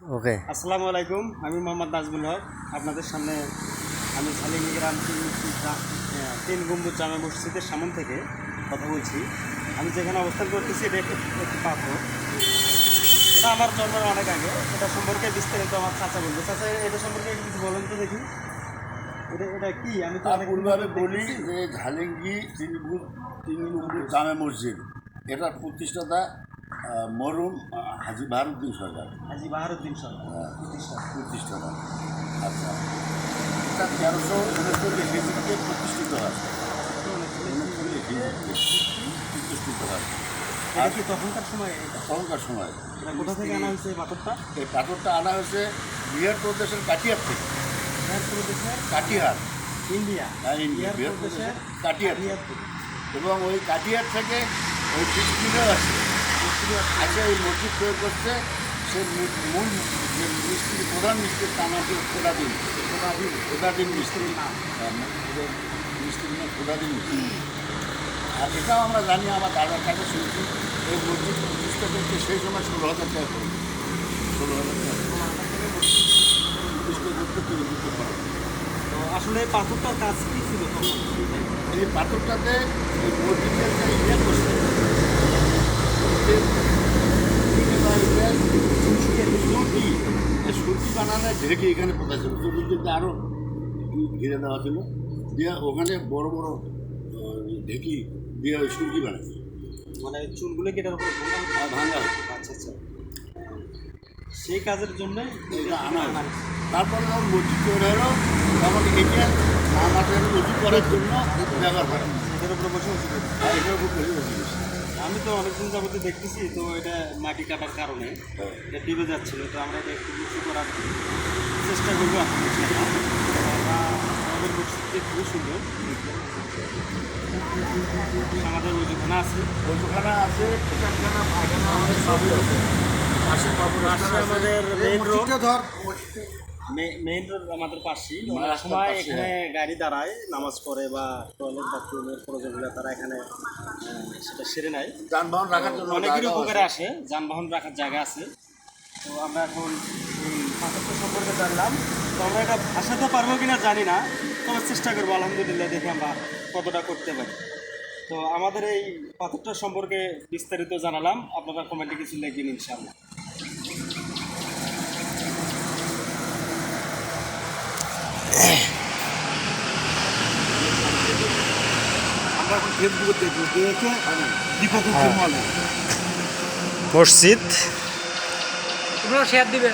ওকে। আসসালামু আলাইকুম আমি মোহাম্মদ নাজমুল হক। আপনাদের সামনে আমি ঝালিমি গ্রাম তিন গম্বুজ জামে মসজিদের সামন থেকে কথা বলছি। আমি যেখানে অবস্থান করতেছি এটা একটি পাথর এটা আমার জন্মের অনেক আগে। এটা সম্পর্কে বিস্তারিত আমার চাচা বলবে। চাচা এটা সম্পর্কে একটু কিছু বলেন তো দেখি। এটা এটা কি? আমি তো তার অনেক পূর্বে বলি যে ঝালিঙ্গি তিন তিন জামে মসজিদ। এটার প্রতিষ্ঠাতা মরুম হাজি বাহারুদ্দিন সরকার। হাজি বাহারুদ্দিন সরকার। হ্যাঁ। প্রতিষ্ঠা। প্রতিষ্ঠাতা আচ্ছা। এটা তেরোশো উনচল্লিশ হিজড়িতে প্রতিষ্ঠিত হয় উনচল্লিশ হিজড়িতে প্রতিষ্ঠিত হয় এটা কি তখনকার সময়? তখনকার সময়। কোথা থেকে আনা হয়েছে এই পাথরটা? এই পাথরটা আনা হয়েছে বিহার প্রদেশের কাটিয়ার থেকে। বিহার প্রদেশের কাটিহার ইন্ডিয়া। হ্যাঁ, ইন্ডিয়া, বিহার প্রদেশের থেকে। এবং ওই কাটিয়ার থেকে ওই ডিস্ট্রিক্টে আছে আচ্ছা এই মসজিদ তৈরি করছে সে মূল যে মিস্ত্রি প্রধান মিস্ত্রির নাম আছে খোদাদিন খোদাদিন খোদাদিন মিস্ত্রি। হ্যাঁ, মিস্ত্রির নাম খোদাদিন মিস্ত্রি। আর এটাও আমরা জানি আমার দাদার কাছে শুনছি এই মসজিদ প্রতিষ্ঠা করতে সেই সময় ষোলো হাজার টাকা করে ষোলো হাজার টাকা আসলে এই পাথরটার কাজ কি ছিল এই পাথরটাতে এই মসজিদের ইয়ে করছে। এই বানানো ঢেকে এখানে পোতা ছিল চতুর্দিকে আরও ঘিরে দেওয়া ছিল দিয়ে ওখানে বড় বড় ঢেকি দিয়ে ওই সুরকি বানাচ্ছে মানে চুলগুলো উপর ভাঙা। আচ্ছা আচ্ছা সেই কাজের জন্য আনা। তারপরে যখন মসজিদ তৈরি হলো তখন এটা আমাদের উঁচু করার জন্য ব্যবহার করা। এটার উপরে বসে বসে এটার উপর বেশি বেশি। আমি তো অনেকদিন যাবত দেখতেছি তো এটা মাটি কাটার কারণে এটা ডিবে যাচ্ছিল তো আমরা এটা একটু উঁচু করার চেষ্টা করব আমাদের মসজিদটি খুবই সুন্দর। আমাদের ওইখানে আছে। ওইখানে আছে পায়খানা আমাদের সবই আছে। পাশে আমাদের মেইন রোড ধর। মেইন রোড আমাদের পাশেই। অনেক সময় এখানে গাড়ি দাঁড়ায় নামাজ পড়ে বা টয়লেট বাথরুমের প্রয়োজন হলে তারা এখানে সেটা সেরে নেয়। যানবাহন রাখার জন্য অনেকেরই উপকারে আসে যানবাহন রাখার জায়গা আছে। তো আমরা এখন এই পাথরটা সম্পর্কে জানলাম। তো আমরা এটা ভাসাতে পারব কিনা জানি না তবে চেষ্টা করব আলহামদুলিল্লাহ দেখে আমরা কতটা করতে পারি। তো আমাদের এই পাথরটা সম্পর্কে বিস্তারিত জানালাম আপনারা কমেন্টে কিছু লিখবেন ইনশাআল্লাহ আমরা এখন ফেসবুকে দেখি দেখে দীপক মলে মসজিদ। তোমরা শেয়ার দিবে।